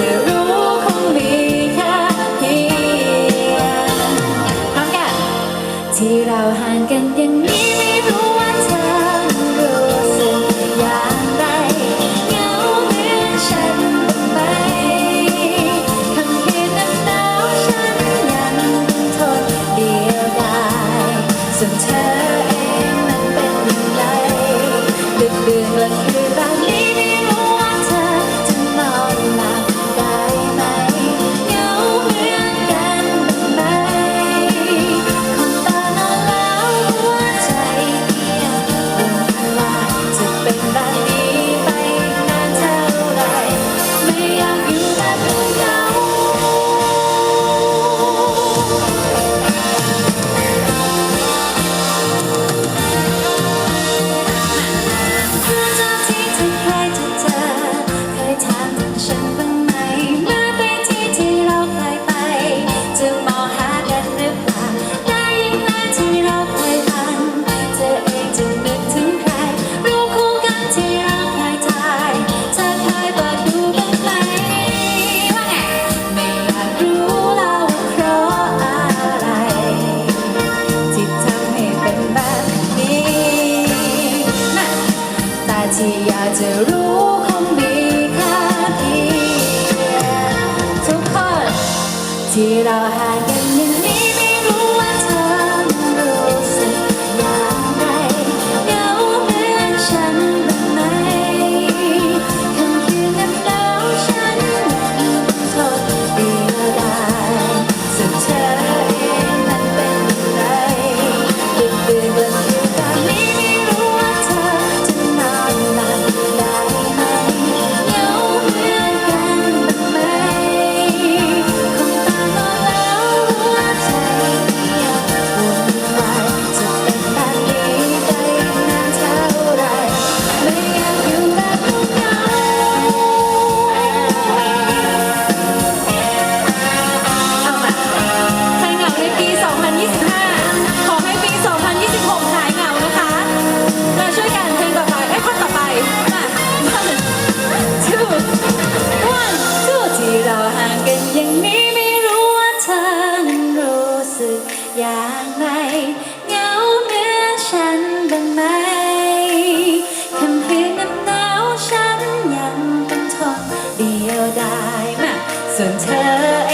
to ที่เราห่าง อย่างไรเหงาเมืฉันบ้างไหมคำคืนนั้นหนาวฉันยังต้องทนเดียวได้มาส่วนเธอ